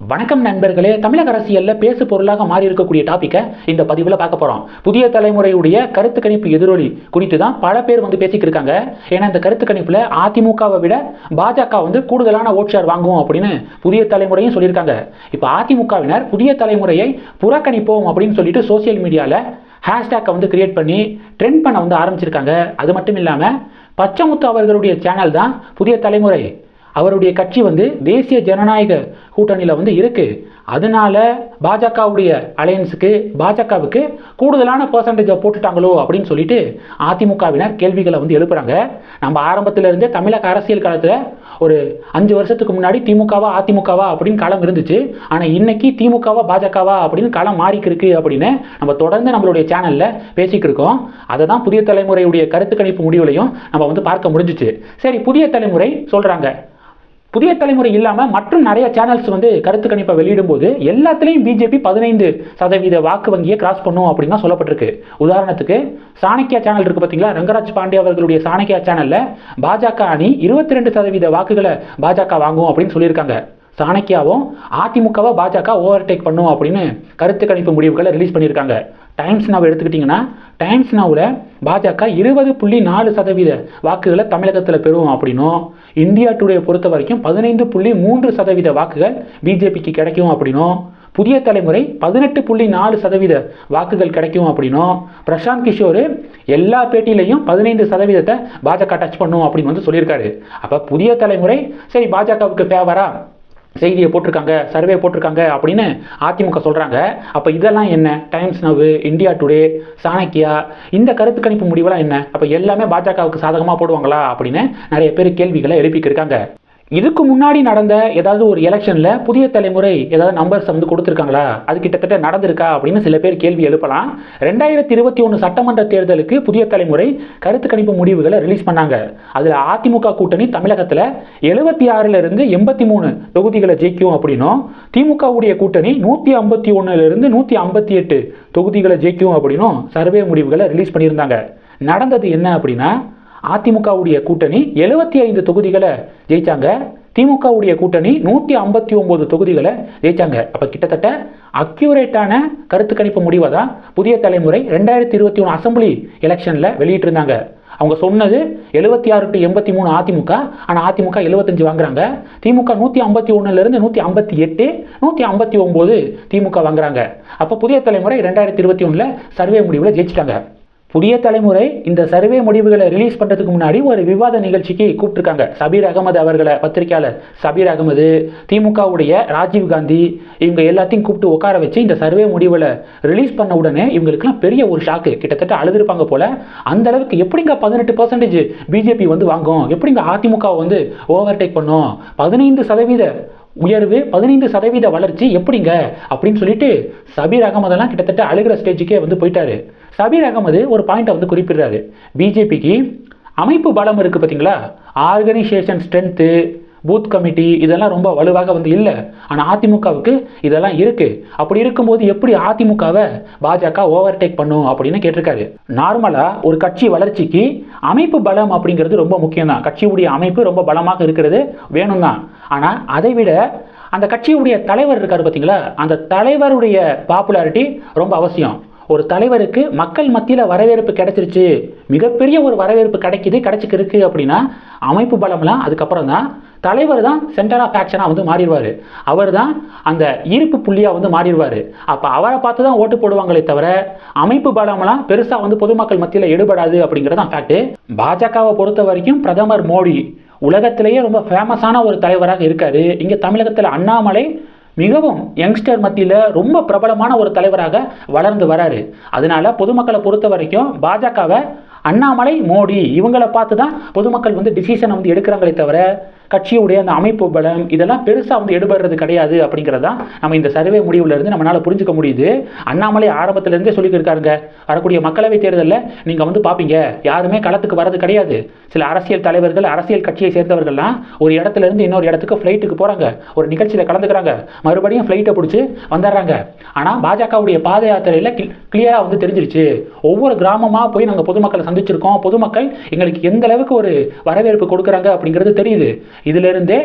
வணக்கம் நண்பர்களே தமிழக அரசியலில் பேசு பொருளாக மாறி இருக்கக்கூடிய டாப்பிக்கை இந்த பதிவில் பார்க்க போகிறோம் புதிய தலைமுறையுடைய கருத்து கணிப்பு எதிரொலி குறித்து தான் பல பேர் வந்து பேசிக்கிட்டு இருக்காங்க. ஏன்னா இந்த கருத்து கணிப்பில் அதிமுகவை விட பாஜக வந்து கூடுதலான ஓட் ஷேர் வாங்குவோம் அப்படின்னு புதிய தலைமுறையும் சொல்லியிருக்காங்க. இப்போ அதிமுகவினர் புதிய தலைமுறையை புறக்கணிப்போம் அப்படின்னு சொல்லிட்டு சோசியல் மீடியாவில் ஹேஷ்டேக்கை வந்து கிரியேட் பண்ணி ட்ரெண்ட் பண்ண வந்து ஆரம்பிச்சிருக்காங்க. அது மட்டும் இல்லாமல் பச்சமுத்து அவர்களுடைய சேனல் தான் புதிய தலைமுறை. அவருடைய கட்சி வந்து தேசிய ஜனநாயக கூட்டணியில் வந்து இருக்குது அதனால பாஜகவுடைய அலையன்ஸுக்கு பாஜகவுக்கு கூடுதலான பர்சன்டேஜை போட்டுட்டாங்களோ அப்படின்னு சொல்லிட்டு அதிமுகவினர் கேள்விகளை வந்து எழுப்புறாங்க. நம்ம ஆரம்பத்தில் இருந்தே தமிழக அரசியல் காலத்தில் ஒரு அஞ்சு வருஷத்துக்கு முன்னாடி திமுகவா அதிமுகவா அப்படின்னு களம் இருந்துச்சு. ஆனால் இன்னைக்கு திமுகவா பாஜகவா அப்படின்னு களம் மாறிக்கிருக்கு அப்படின்னு நம்ம தொடர்ந்து நம்மளுடைய சேனலில் பேசிக்கிட்டு இருக்கோம். அதை தான் புதிய தலைமுறையுடைய கருத்து கணிப்பு முடிவுலையும் நம்ம வந்து பார்க்க முடிஞ்சிச்சு. சரி புதிய தலைமுறை சொல்கிறாங்க புதிய தலைமுறை இல்லாமல் மற்றும் நிறைய சேனல்ஸ் வந்து கருத்து கணிப்பை வெளியிடும்போது எல்லாத்துலேயும் பிஜேபி பதினைந்து சதவீத வாக்கு வங்கியை கிராஸ் பண்ணும் அப்படின்னு தான் சொல்லப்பட்டிருக்கு. உதாரணத்துக்கு சாணக்கியா சேனல் இருக்கு பார்த்தீங்களா ரங்கராஜ் பாண்டே அவர்களுடைய சாணக்கியா சேனலில் பாஜக அணி இருபத்தி ரெண்டு சதவீத வாக்குகளை பாஜக வாங்கும் அப்படின்னு சொல்லியிருக்காங்க. சாணக்கியாவும் அதிமுகவை பாஜக ஓவர்டேக் பண்ணும் அப்படின்னு கருத்து கணிப்பு முடிவுகளை ரிலீஸ் பண்ணியிருக்காங்க. டைம்ஸ் நாவ் எடுத்துக்கிட்டிங்கன்னா டைம்ஸ் நாவில் பாஜக இருபது புள்ளி நாலு சதவீத வாக்குகளை தமிழகத்தில் பெறுவோம் அப்படின்னும் இந்தியா டுடே பொறுத்த வரைக்கும் பதினைந்து புள்ளி மூன்று சதவீத வாக்குகள் பிஜேபிக்கு கிடைக்கும் அப்படின்னும் புதிய தலைமுறை பதினெட்டு புள்ளி நாலு சதவீத வாக்குகள் கிடைக்கும் அப்படின்னும் பிரசாந்த் கிஷோர் எல்லா பேட்டியிலையும் பதினைந்து சதவீதத்தை பாஜக டச் பண்ணும் அப்படின்னு வந்து சொல்லியிருக்காரு. அப்போ புதிய தலைமுறை சரி பாஜகவுக்கு ஃபேவரா செய்தியை போட்டிருக்காங்க சர்வே போட்டிருக்காங்க அப்படின்னு அதிமுக சொல்கிறாங்க அப்போ இதெல்லாம் என்ன? Times Now India Today Chanakya இந்த கருத்து கணிப்பு முடிவெல்லாம் என்ன? அப்போ எல்லாமே பாஜகவுக்கு சாதகமாக போடுவாங்களா அப்படின்னு நிறைய பேர் கேள்விகளை எழுப்பிக்கிருக்காங்க. இதுக்கு முன்னாடி நடந்த ஏதாவது ஒரு எலெக்ஷனில் புதிய தலைமுறை ஏதாவது நம்பர்ஸ் வந்து கொடுத்துருக்காங்களா? அது கிட்டத்தட்ட நடந்திருக்கா அப்படின்னு சில பேர் கேள்வி எழுப்பலாம். ரெண்டாயிரத்தி இருபத்தி ஒன்று சட்டமன்ற தேர்தலுக்கு புதிய தலைமுறை கருத்து கணிப்பு முடிவுகளை ரிலீஸ் பண்ணாங்க. அதில் அதிமுக கூட்டணி தமிழகத்தில் எழுபத்தி ஆறிலிருந்து எண்பத்தி மூணு தொகுதிகளை ஜெயிக்கும் அப்படின்னும் திமுகவுடைய கூட்டணி நூற்றி ஐம்பத்தி ஒன்றுலேருந்து நூற்றி ஐம்பத்தி எட்டு தொகுதிகளை ஜெயிக்கும் அப்படின்னும் சர்வே முடிவுகளை ரிலீஸ் பண்ணியிருந்தாங்க. நடந்தது என்ன அப்படின்னா அதிமுகவுடைய கூட்டணி எழுபத்தி ஐந்து தொகுதிகளை ஜெயிச்சாங்க. திமுகவுடைய கூட்டணி நூற்றி ஐம்பத்தி ஒம்பது தொகுதிகளை ஜெயிச்சாங்க. அப்போ கிட்டத்தட்ட அக்யூரேட்டான கருத்து கணிப்பு முடிவை தான் புதிய தலைமுறை ரெண்டாயிரத்தி இருபத்தி ஒன்று அசம்பிளி எலெக்ஷனில் வெளியிட்டிருந்தாங்க. அவங்க சொன்னது எழுபத்தி ஆறு டு எண்பத்தி மூணு அதிமுக ஆனால் அதிமுக எழுபத்தஞ்சு வாங்குறாங்க. திமுக நூற்றி ஐம்பத்தி ஒன்றுலேருந்து நூற்றி ஐம்பத்தி எட்டு நூற்றி ஐம்பத்தி ஒம்பது திமுக வாங்குறாங்க. அப்போ புதிய தலைமுறை ரெண்டாயிரத்தி இருபத்தி ஒன்றில் சர்வே முடிவில் ஜெயிச்சிட்டாங்க. புதிய தலைமுறை இந்த சர்வே முடிவுகளை ரிலீஸ் பண்ணுறதுக்கு முன்னாடி ஒரு விவாத நிகழ்ச்சிக்கு கூப்பிட்டுருக்காங்க. சபீர் அகமது அவர்களை பத்திரிகையாளர் சபீர் அகமது திமுகவுடைய ராஜீவ் காந்தி இவங்க எல்லாத்தையும் கூப்பிட்டு உட்கார வச்சு இந்த சர்வே முடிவுகளை ரிலீஸ் பண்ண உடனே இவங்களுக்குலாம் பெரிய ஒரு ஷாக்கு கிட்டத்தட்ட அழுதுருப்பாங்க போல. அந்த அளவுக்கு எப்படிங்க பதினெட்டு பர்சன்டேஜ் பிஜேபி வந்து வாங்கும்? எப்படிங்க அதிமுக வந்து ஓவர்டேக் பண்ணும்? பதினைந்து சதவீத உயர்வு பதினைந்து சதவீத வளர்ச்சி எப்படிங்க? அப்படின்னு சொல்லிட்டு சபீர் அகமதெல்லாம் கிட்டத்தட்ட அழுகிற ஸ்டேஜுக்கே வந்து போயிட்டாரு. சபீர் அகமது ஒரு பாயிண்ட்டை வந்து குறிப்பிடுறாரு. பிஜேபிக்கு அமைப்பு பலம் இருக்குது பார்த்தீங்களா? ஆர்கனைசேஷன் ஸ்ட்ரென்த்து பூத் கமிட்டி இதெல்லாம் ரொம்ப வலுவாக வந்து இல்லை. ஆனால் அதிமுகவுக்கு இதெல்லாம் இருக்குது அப்படி இருக்கும்போது எப்படி அதிமுகவை பாஜக ஓவர்டேக் பண்ணும் அப்படின்னு கேட்டிருக்காரு. நார்மலாக ஒரு கட்சி வளர்ச்சிக்கு அமைப்பு பலம் அப்படிங்கிறது ரொம்ப முக்கியம் தான் கட்சியுடைய அமைப்பு ரொம்ப பலமாக இருக்கிறது வேணும் தான் ஆனால் அதை விட அந்த கட்சியுடைய தலைவர் இருக்காரு பார்த்தீங்களா? அந்த தலைவருடைய பாப்புலாரிட்டி ரொம்ப அவசியம். ஒரு தலைவருக்கு மக்கள் மத்தியில் வரவேற்பு கிடைச்சிருச்சு. மிகப்பெரிய ஒரு வரவேற்பு கிடைக்குது கிடைச்சிக்கிருக்கு அப்படின்னா அமைப்பு பலம்லாம் அதுக்கப்புறம் தான் தலைவர் தான் சென்டர் ஆஃப் ஆக்ஷனாக வந்து மாறிடுவார். அவர் தான் அந்த ஈர்ப்பு புள்ளியாக வந்து மாறிடுவார். அப்போ அவரை பார்த்து தான் ஓட்டு போடுவாங்களே தவிர அமைப்பு பலம்லாம் பெருசாக வந்து பொதுமக்கள் மத்தியில் எடுபடாது அப்படிங்கிறது தான் ஃபேக்ட்டு பாஜகவை பொறுத்த வரைக்கும் பிரதமர் மோடி உலகத்திலேயே ரொம்ப ஃபேமஸான ஒரு தலைவராக இருக்காரு. இங்கே தமிழகத்தில் அண்ணாமலை மிகவும் யங்ஸ்டர் மத்தியில் ரொம்ப பிரபலமான ஒரு தலைவராக வளர்ந்து வராரு. அதனால பொதுமக்களை பொறுத்த வரைக்கும் பாஜகவை அண்ணாமலை மோடி இவங்களை பார்த்து தான் பொதுமக்கள் வந்து டிசிஷனை வந்து எடுக்கிறாங்களே தவிர கட்சியுடைய அந்த அமைப்பு பலம் இதெல்லாம் பெருசாக வந்து எடுபடுறது கிடையாது அப்படிங்கிறதா நம்ம இந்த சர்வே முடிவுலேருந்து நம்மளால் புரிஞ்சுக்க முடியுது. அண்ணாமலை ஆரம்பத்திலேருந்தே சொல்லியிருக்காருங்க வரக்கூடிய மக்களவை தேர்தலில் நீங்கள் வந்து பார்ப்பீங்க யாருமே களத்துக்கு வரது கிடையாது. சில அரசியல் தலைவர்கள் அரசியல் கட்சியை சேர்ந்தவர்கள்லாம் ஒரு இடத்துல இருந்து இன்னொரு இடத்துக்கு ஃப்ளைட்டுக்கு போகிறாங்க ஒரு நிகழ்ச்சியில் கலந்துக்கிறாங்க. மறுபடியும் ஃப்ளைட்டை பிடிச்சி வந்துடுறாங்க. ஆனால் பாஜகவுடைய பாத யாத்திரையில் கிளியராக வந்து தெரிஞ்சிருச்சு. ஒவ்வொரு கிராமமாக போய் நாங்கள் பொதுமக்களை சந்திச்சிருக்கோம். பொதுமக்கள் எங்களுக்கு எந்த அளவுக்கு ஒரு வரவேற்பு கொடுக்குறாங்க அப்படிங்கிறது தெரியுது. இதிலிருந்தே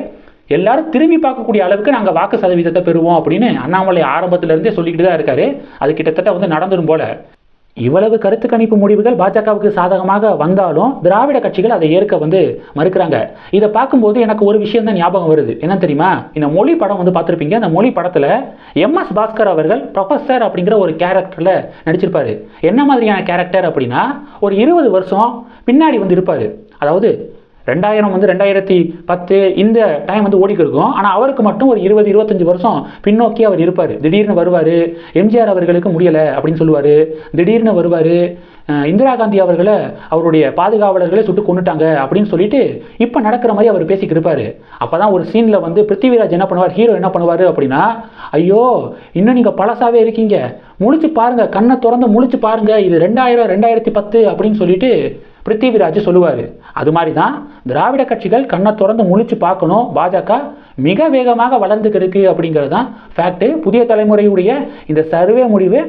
எல்லாரும் திரும்பி பார்க்கக்கூடிய அளவுக்கு நாங்கள் வாக்கு சதவீதத்தை பெறுவோம் அப்படின்னு அண்ணாமலை ஆரம்பத்திலிருந்தே சொல்லிக்கிட்டு தான் இருக்காரு. அது கிட்டத்தட்ட வந்து நடந்துடும் போல. இவ்வளவு கருத்து கணிப்பு முடிவுகள் பாஜகவுக்கு சாதகமாக வந்தாலும் திராவிட கட்சிகள் அதை ஏற்க வந்து மறுக்கிறாங்க. இதை பார்க்கும்போது எனக்கு ஒரு விஷயம் தான் ஞாபகம் வருது. என்ன தெரியுமா? இந்த மொழி படம் வந்து பார்த்துருப்பீங்க? அந்த மொழி படத்தில் எம்எஸ் பாஸ்கர் அவர்கள் ப்ரொஃபஸர் அப்படிங்கிற ஒரு கேரக்டரில் நடிச்சிருப்பாரு. என்ன மாதிரியான கேரக்டர் அப்படின்னா ஒரு இருபது வருஷம் பின்னாடி வந்து இருப்பார். அதாவது ரெண்டாயிரம் வந்து ரெண்டாயிரத்தி பத்து இந்த டைம் வந்து ஓடிக்கு இருக்கும். ஆனால் அவருக்கு மட்டும் ஒரு இருபது இருபத்தஞ்சு வருஷம் பின்னோக்கி அவர் இருப்பார். திடீர்னு வருவார் எம்ஜிஆர் அவர்களுக்கு முடியலை அப்படின்னு சொல்லுவார். திடீர்னு வருவார் இந்திரா காந்தி அவர்களை அவருடைய பாதுகாவலர்களை சுட்டு கொண்டுட்டாங்க அப்படின்னு சொல்லிட்டு இப்போ நடக்கிற மாதிரி அவர் பேசிக்கிட்டு இருப்பார். அப்போ தான் ஒரு சீனில் வந்து பிருத்திவிராஜ் என்ன பண்ணுவார்? ஹீரோ என்ன பண்ணுவார் அப்படின்னா ஐயோ இன்னும் நீங்கள் பழசாவே இருக்கீங்க. முழிச்சு பாருங்கள் கண்ணை திறந்து முழிச்சு பாருங்கள் இது ரெண்டாயிரம் ரெண்டாயிரத்தி பத்து அப்படின்னு சொல்லிட்டு பிருத்திவிராஜ் சொல்லுவார். அது மாதிரி தான் திராவிட கட்சிகள் கண்ணை திறந்து முழிச்சு பார்க்கணும். பாஜக மிக வேகமாக வளர்ந்துக்கிருக்கு அப்படிங்கிறது தான் ஃபேக்ட்டு புதிய தலைமுறையுடைய இந்த சர்வே முடிவு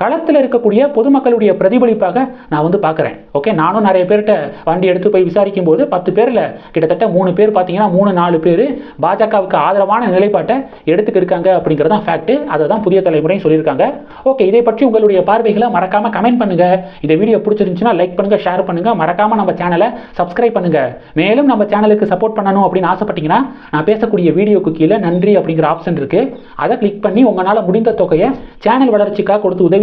களத்தில் இருக்கக்கூடிய பொதுமக்களுடைய பிரதிபலிப்பாக நான் வந்து பார்க்குறேன். ஓகே நானும் நிறைய பேர்கிட்ட வண்டி எடுத்து போய் விசாரிக்கும் போது பத்து பேரில் கிட்டத்தட்ட மூணு பேர் பார்த்தீங்கன்னா மூணு நாலு பேர் பாஜகவுக்கு ஆதரவான நிலைப்பாட்டை எடுத்துக்க இருக்காங்க அப்படிங்கிறது தான் ஃபேக்ட்டு அதை தான் புதிய தலைமுறையும் சொல்லியிருக்காங்க. ஓகே இதை பற்றி உங்களுடைய பார்வைகளை மறக்காமல் கமெண்ட் பண்ணுங்கள் இந்த வீடியோ பிடிச்சிருந்துச்சுன்னா லைக் பண்ணுங்க ஷேர் பண்ணுங்க. மறக்காமல் நம்ம சேனலை சப்ஸ்கிரைப் பண்ணுங்க. மேலும் நம்ம சேனலுக்கு சப்போர்ட் பண்ணணும் அப்படின்னு ஆசைப்பட்டீங்கன்னா நான் பேசக்கூடிய வீடியோக்கு கீழே நன்றி அப்படிங்கிற ஆப்ஷன் இருக்குது அதை கிளிக் பண்ணி உங்களால் முடிந்த தொகையை சேனல் வளர்ச்சிக்காக கொடுத்து உதவி